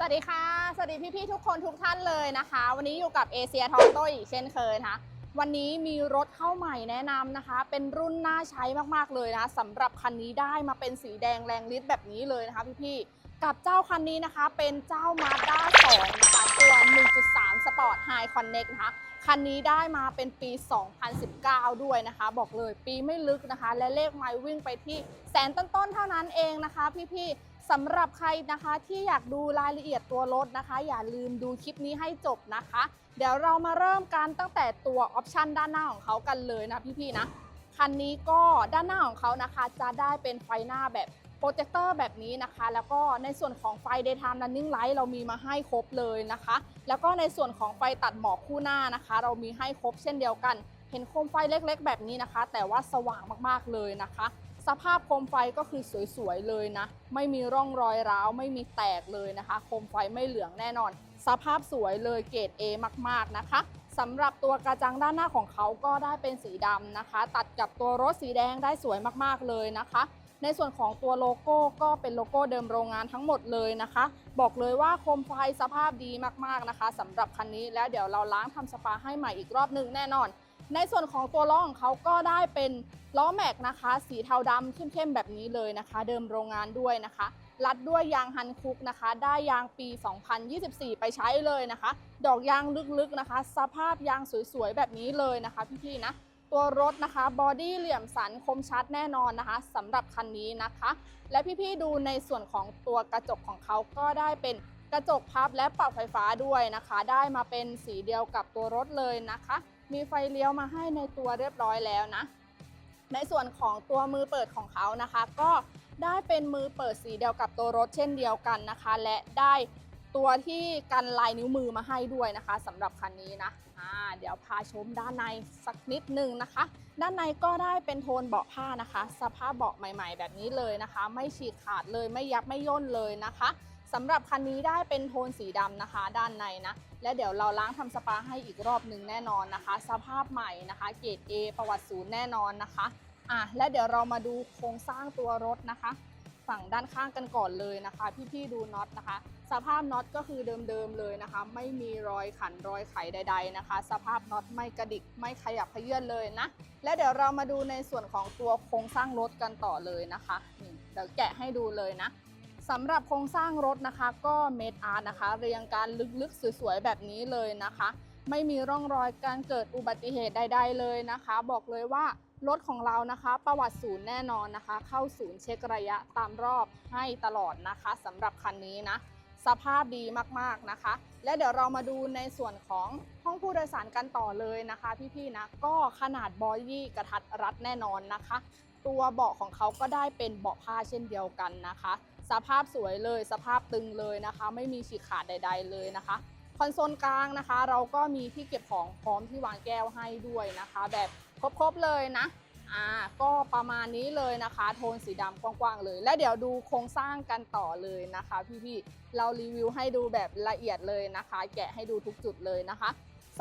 สวัสดีค่ะ สวัสดีพี่ๆทุกคนทุกท่านเลยนะคะ วันนี้อยู่กับเอเชียทอ t o อีกเช่นเคยนะคะ วันนี้มีรถเข้าใหม่แนะนำนะคะ เป็นรุ่นน่าใช้มากๆเลยนะคะสำหรับคันนี้ได้มาเป็นสีแดงแรงฤทธิ์แบบนี้เลยนะคะพี่ๆกับเจ้าคันนี้นะคะ เป็นเจ้า Mazda 2นะคะตัว 1.3 Sport High Connect นะคะคันนี้ได้มาเป็นปี 2019 ด้วยนะคะ บอกเลยปีไม่ลึกนะคะ และเลขไมล์วิ่งไปที่แสนต้นๆเท่านั้นเองนะคะ พี่ๆ สำหรับใครนะคะที่อยากดูรายละเอียดตัวรถนะคะ อย่าลืมดูคลิปนี้ให้จบนะคะ เดี๋ยวเรามาเริ่มกันตั้งแต่ตัวออปชันด้านหน้าของเขากันเลยนะพี่ๆนะคันนี้ก็ด้านหน้าของเขานะคะ จะได้เป็นไฟหน้าแบบโปรเจคเตอร์แบบนี้นะคะ แล้วก็ในส่วนของไฟ daytime running light เรามีมาให้ครบเลยนะคะ แล้วก็ในส่วนของไฟตัดหมอกคู่หน้านะคะ เรามีให้ครบเช่นเดียวกัน เห็นโคมไฟเล็กๆ แบบนี้นะคะ แต่ว่าสว่างมากๆเลยนะคะ สภาพโคมไฟก็คือสวยๆเลยนะ ไม่มีร่องรอยร้าวไม่มีแตกเลยนะคะ โคมไฟไม่เหลืองแน่นอน สภาพสวยเลยเกรด A มากๆนะคะสำหรับตัวกระจังด้านหน้าของเขาก็ได้เป็นสีดำนะคะ ตัดกับตัวรถสีแดงได้สวยมากๆเลยนะคะ ในส่วนของตัวโลโก้ก็เป็นโลโก้เดิมโรงงานทั้งหมดเลยนะคะ บอกเลยว่าโคมไฟสภาพดีมากๆนะคะสำหรับคันนี้แล้วเดี๋ยวเราล้างทำสปาให้ใหม่อีกรอบหนึ่งแน่นอน ในส่วนของตัวล้อของเขาก็ได้เป็นล้อแม็กนะคะ สีเทาดำเข้มๆแบบนี้เลยนะคะ เดิมโรงงานด้วยนะคะ รัดด้วยยางฮันคุกนะคะ ได้ยางปี 2024 ไปใช้เลยนะคะ ดอกยางลึกๆนะคะ สภาพยางสวยๆแบบนี้เลยนะคะพี่ๆนะตัวรถนะคะบอดี้เหลี่ยมสันคมชัดแน่นอนนะคะสำหรับคันนี้นะคะ และพี่ๆดูในส่วนของตัวกระจกของเขาก็ได้เป็นกระจกพับและปรับไฟฟ้าด้วยนะคะ ได้มาเป็นสีเดียวกับตัวรถเลยนะคะ มีไฟเลี้ยวมาให้ในตัวเรียบร้อยแล้วนะ ในส่วนของตัวมือเปิดของเขานะคะ ก็ได้เป็นมือเปิดสีเดียวกับตัวรถเช่นเดียวกันนะคะ และได้ตัวที่กันลายนิ้วมือมาให้ด้วยนะคะสำหรับคันนี้นะเดี๋ยวพาชมด้านในสักนิดหนึ่งนะคะ ด้านในก็ได้เป็นโทนเบาะผ้านะคะ สภาพเบาะใหม่ ๆ แบบนี้เลยนะคะ ไม่ฉีกขาดเลยไม่ยับไม่ย่นเลยนะคะ สำหรับคันนี้ได้เป็นโทนสีดำนะคะ ด้านในนะ และเดี๋ยวเราล้างทำสปาให้อีกรอบหนึ่งแน่นอนนะคะ สภาพใหม่นะคะ เกรด A ประวัติศูนย์แน่นอนนะคะอะและเดี๋ยวเรามาดูโครงสร้างตัวรถนะคะ ฝั่งด้านข้างกันก่อนเลยนะคะ พี่ๆดูน็อตนะคะ สภาพน็อตก็คือเดิมๆเลยนะคะ ไม่มีรอยขันรอยไขใด ๆนะคะ สภาพน็อตไม่กระดิกไม่ขยับเขยื่อนเลยนะ และเดี๋ยวเรามาดูในส่วนของตัวโครงสร้างรถกันต่อเลยนะคะเดี๋ยวแกะให้ดูเลยนะ สำหรับโครงสร้างรถนะคะก็เมดอาร์ตนะคะ เรียงการลึกๆ สวยๆ แบบนี้เลยนะคะ ไม่มีร่องรอยการเกิดอุบัติเหตุใดๆเลยนะคะ บอกเลยว่ารถของเรานะคะ ประวัติศูนย์แน่นอนนะคะ เข้าศูนย์เช็คระยะตามรอบให้ตลอดนะคะสำหรับคันนี้นะ สภาพดีมากๆนะคะ และเดี๋ยวเรามาดูในส่วนของห้องผู้โดยสารกันต่อเลยนะคะ พี่ๆนะก็ขนาดบอดี้กระทัดรัดแน่นอนนะคะ ตัวเบาะของเขาก็ได้เป็นเบาะผ้าเช่นเดียวกันนะคะ สภาพสวยเลย สภาพตึงเลยนะคะ ไม่มีฉีกขาดใด ๆเลยนะคะคอนโซลกลางนะคะ เราก็มีที่เก็บของพร้อมที่วางแก้วให้ด้วยนะคะ แบบครบๆเลยนะอ่าก็ประมาณนี้เลยนะคะ โทนสีดำกว้างๆเลย และเดี๋ยวดูโครงสร้างกันต่อเลยนะคะ พี่ๆเรารีวิวให้ดูแบบละเอียดเลยนะคะ แกะให้ดูทุกจุดเลยนะคะ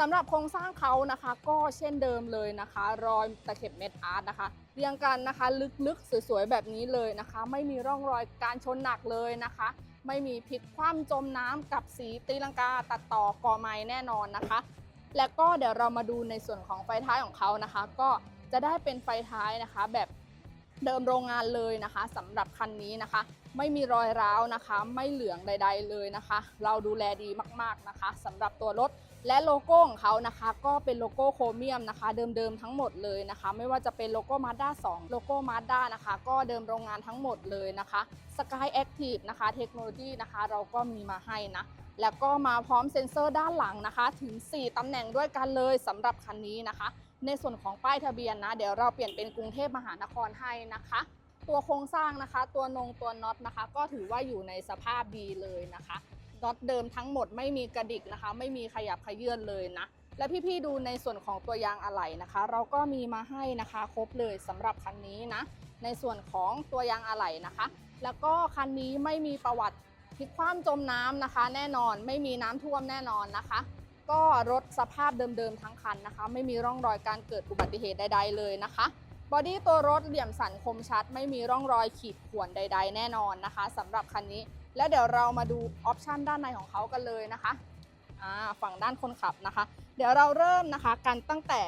สำหรับโครงสร้างเขานะคะก็เช่นเดิมเลยนะคะ รอยตะเข็บเม็ดอาร์ตนะคะ เรียงกันนะคะลึกๆ สวยๆ แบบนี้เลยนะคะ ไม่มีร่องรอยการชนหนักเลยนะคะ ไม่มีพลิกคว่ำจมน้ำกับสีตีลังกาตัดต่อกอไม้แน่นอนนะคะ และก็เดี๋ยวเรามาดูในส่วนของไฟท้ายของเขานะคะ ก็จะได้เป็นไฟท้ายนะคะ แบบเดิมโรงงานเลยนะคะสำหรับคันนี้นะคะ ไม่มีรอยร้าวนะคะ ไม่เหลืองใด ๆเลยนะคะ เราดูแลดีมากๆนะคะสำหรับตัวรถและโลโก้ของเขานะคะก็เป็นโลโก้โครเมียมนะคะ เดิมๆทั้งหมดเลยนะคะ ไม่ว่าจะเป็นโลโก้ Mazda 2 โลโก้ Mazda นะคะ ก็เดิมโรงงานทั้งหมดเลยนะคะ Sky Active นะคะเทคโนโลยีนะคะเราก็มีมาให้นะ แล้วก็มาพร้อมเซ็นเซอร์ด้านหลังนะคะ ถึง 4 ตำแหน่งด้วยกันเลยสำหรับคันนี้นะคะ ในส่วนของป้ายทะเบียนนะ เดี๋ยวเราเปลี่ยนเป็นกรุงเทพมหานครให้นะคะ ตัวโครงสร้างนะคะ ตัวนงตัวน็อตนะคะ ก็ถือว่าอยู่ในสภาพดีเลยนะคะ น็อตเดิมทั้งหมดไม่มีกระดิกนะคะ ไม่มีขยับขยื่นเลยนะ และพี่ๆดูในส่วนของตัวยางอะไหล่นะคะ เราก็มีมาให้นะคะครบเลยสำหรับคันนี้นะ ในส่วนของตัวยางอะไหล่นะคะ แล้วก็คันนี้ไม่มีประวัติพลิกคว่ำจมน้ำนะคะ แน่นอนไม่มีน้ำท่วมแน่นอนนะคะ ก็รถสภาพเดิมๆทั้งคันนะคะ ไม่มีร่องรอยการเกิดอุบัติเหตุใด ๆเลยนะคะบอดี้ตัวรถเหลี่ยมสันคมชัด ไม่มีร่องรอยขีดข่วนใด ๆ แน่นอนนะคะสำหรับคันนี้ แล้วเดี๋ยวเรามาดูออปชันด้านในของเขากันเลยนะคะอ่าฝั่งด้านคนขับนะคะ เดี๋ยวเราเริ่มนะคะกันตั้งแต่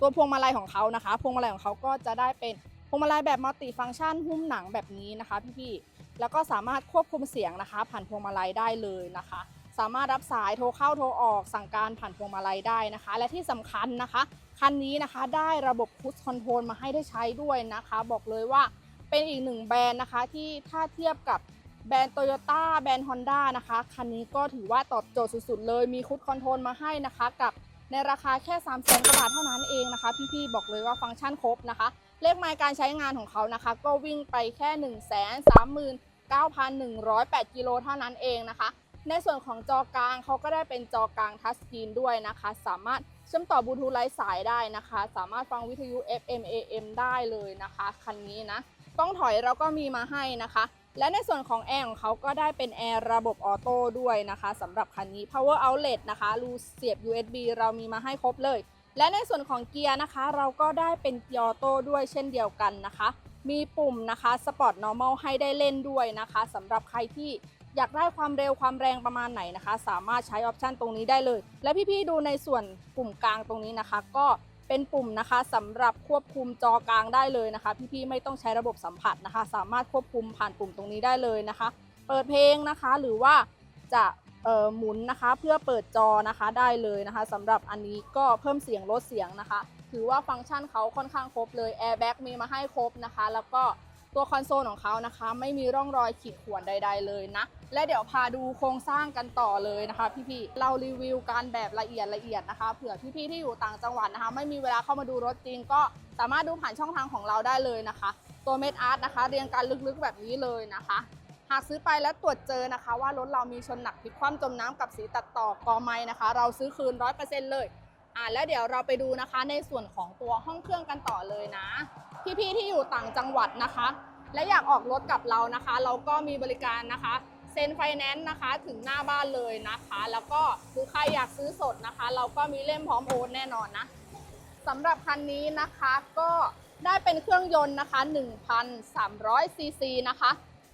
ตัวพวงมาลัยของเขานะคะ พวงมาลัยของเขาก็จะได้เป็นพวงมาลัยแบบมัลติฟังก์ชันหุ้มหนังแบบนี้นะคะพี่ๆแล้วก็สามารถควบคุมเสียงนะคะ ผ่านพวงมาลัยได้เลยนะคะ สามารถรับสายโทรเข้าโทรออกสั่งการผ่านพวงมาลัยได้นะคะ และที่สำคัญนะคะ คันนี้นะคะได้ระบบพุชคอนโทรลมาให้ได้ใช้ด้วยนะคะ บอกเลยว่าเป็นอีกหนึ่งแบรนด์นะคะที่ถ้าเทียบกับ แบรนด์โตโยต้าแบรนด์ฮอนด้านะคะ คันนี้ก็ถือว่าตอบโจทย์สุดๆ เลย มีคุชคอนโทรลมาให้นะคะ กับในราคาแค่3 0 0 0 0 0กว่าบาทเท่านั้นเองนะคะ พี่ๆ บอกเลยว่าฟังก์ชันครบนะคะ เลขไมล์การใช้งานของเขานะคะ ก็วิ่งไปแค่ 1 3 9 1 0 8 กิโลเท่านั้นเองนะคะ ในส่วนของจอกลางเขาก็ได้เป็นจอกลางทัชสกรีนด้วยนะคะ สามารถเชื่อมต่อบลูทูธไร้สายได้นะคะ สามารถฟังวิทยุ FM AM ได้เลยนะคะ คันนี้นะ กล้องถอยเราก็มีมาให้นะคะ และในส่วนของแอร์ของเขาก็ได้เป็นแอร์ระบบออโต้ด้วยนะคะสำหรับคันนี้ power outlet นะคะรูเสียบ USB เรามีมาให้ครบเลย และในส่วนของเกียร์นะคะ เราก็ได้เป็นเกียร์ออโต้ด้วยเช่นเดียวกันนะคะ มีปุ่มนะคะ Sport Normal ให้ได้เล่นด้วยนะคะสำหรับใครที่อยากได้ความเร็วความแรงประมาณไหนนะคะ สามารถใช้ออปชันตรงนี้ได้เลย และพี่ๆดูในส่วนปุ่มกลางตรงนี้นะคะ ก็ เป็นปุ่มนะคะสำหรับควบคุมจอกลางได้เลยนะคะ พี่ๆไม่ต้องใช้ระบบสัมผัสนะคะ สามารถควบคุมผ่านปุ่มตรงนี้ได้เลยนะคะ เปิดเพลงนะคะหรือว่าจะหมุนนะคะเพื่อเปิดจอนะคะได้เลยนะคะสำหรับอันนี้ก็เพิ่มเสียงลดเสียงนะคะ ถือว่าฟังก์ชันเขาค่อนข้างครบเลยแอร์แบ็กมีมาให้ครบนะคะ แล้วก็ ตัวคอนโซลของเขานะคะ ไม่มีร่องรอยขีดข่วนใด ๆ เลยนะ และเดี๋ยวพาดูโครงสร้างกันต่อเลยนะคะ พี่ๆเรารีวิวการแบบละเอียดละเอียดนะคะเผื่อพี่ๆที่อยู่ต่างจังหวัดนะคะ ไม่มีเวลาเข้ามาดูรถจริงก็สามารถดูผ่านช่องทางของเราได้เลยนะคะ ตัวเมดอาร์ตนะคะ เรียงการลึกๆแบบนี้เลยนะคะหากซื้อไปแล้วตรวจเจอนะคะ ว่ารถเรามีชนหนักพลิกคว่ำจมน้ำกับสีตัดต่อกอไม้นะคะ เราซื้อคืน 100%เลยอ่าแล้วเดี๋ยวเราไปดูนะคะในส่วนของตัวห้องเครื่องกันต่อเลยนะ พี่ๆที่อยู่ต่างจังหวัดนะคะ และอยากออกรถกับเรานะคะ เราก็มีบริการนะคะเซ็นไฟแนนซ์นะคะถึงหน้าบ้านเลยนะคะ แล้วก็หรือใครอยากซื้อสดนะคะ เราก็มีเล่มพร้อมโอนแน่นอนนะสำหรับคันนี้นะคะก็ได้เป็นเครื่องยนต์นะคะ 1,300 ซีซีนะคะ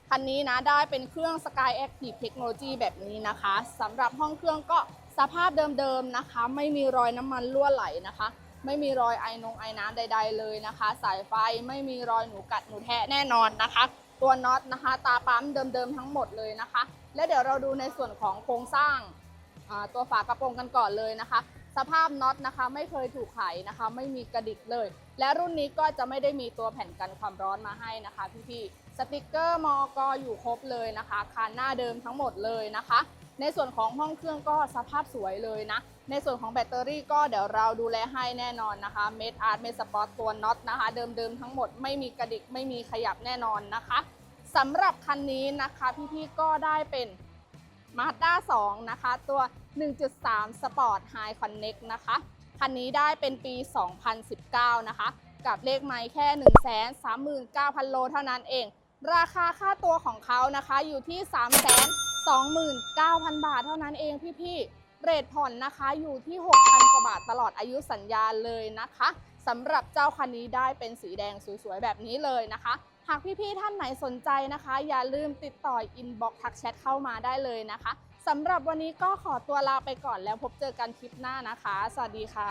คันนี้นะได้เป็นเครื่อง Sky Active Technology แบบนี้นะคะสำหรับห้องเครื่องก็สภาพเดิมๆนะคะ ไม่มีรอยน้ำมันรั่วไหลนะคะ ไม่มีรอยไอนงไอน้ำใด ๆ เลยนะคะ สายไฟไม่มีรอยหนูกัดหนูแทะแน่นอนนะคะ ตัวน็อตนะคะ ตาปั๊มเดิมๆทั้งหมดเลยนะคะ และเดี๋ยวเราดูในส่วนของโครงสร้างตัวฝากระโปรงกันก่อนเลยนะคะ สภาพน็อตนะคะไม่เคยถูกไขนะคะ ไม่มีกระดิกเลย และรุ่นนี้ก็จะไม่ได้มีตัวแผ่นกันความร้อนมาให้นะคะ พี่ๆสติกเกอร์มอกอยู่ครบเลยนะคะคานหน้าเดิมทั้งหมดเลยนะคะ ในส่วนของห้องเครื่องก็สภาพสวยเลยนะ ในส่วนของแบตเตอรี่ก็เดี๋ยวเราดูแลให้แน่นอนนะคะเมดอาร์ตเมดสปอร์ตตัวน็อตนะคะ เดิมๆทั้งหมดไม่มีกระดิกไม่มีขยับแน่นอนนะคะสำหรับคันนี้นะคะพี่ๆก็ได้เป็น Mazda 2 นะคะ ตัว 1.3 Sport High Connect นะคะ คันนี้ได้เป็นปี 2019 นะคะ กับเลขไมล์แค่ 139,000 โลเท่านั้นเอง ราคาค่าตัวของเขานะคะอยู่ที่ 329,000 บาทเท่านั้นเองพี่ๆ เรทผ่อนนะคะอยู่ที่ 6,000 กว่าบาทตลอดอายุสัญญาเลยนะคะสำหรับเจ้าคันนี้ได้เป็นสีแดงสวยๆ แบบนี้เลยนะคะ หากพี่ๆท่านไหนสนใจนะคะ อย่าลืมติดต่ออินบ็อกซ์ทักแชทเข้ามาได้เลยนะคะสำหรับวันนี้ก็ขอตัวลาไปก่อนแล้วพบเจอกันคลิปหน้านะคะ สวัสดีค่ะ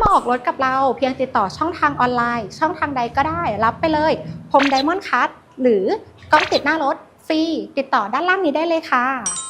มาออกรถกับเราเพียงติดต่อช่องทางออนไลน์ ช่องทางใดก็ได้รับไปเลยพรมไดมอนด์คัทหรือกล้องติดหน้ารถ ฟรีติดต่อด้านล่างนี้ได้เลยค่ะ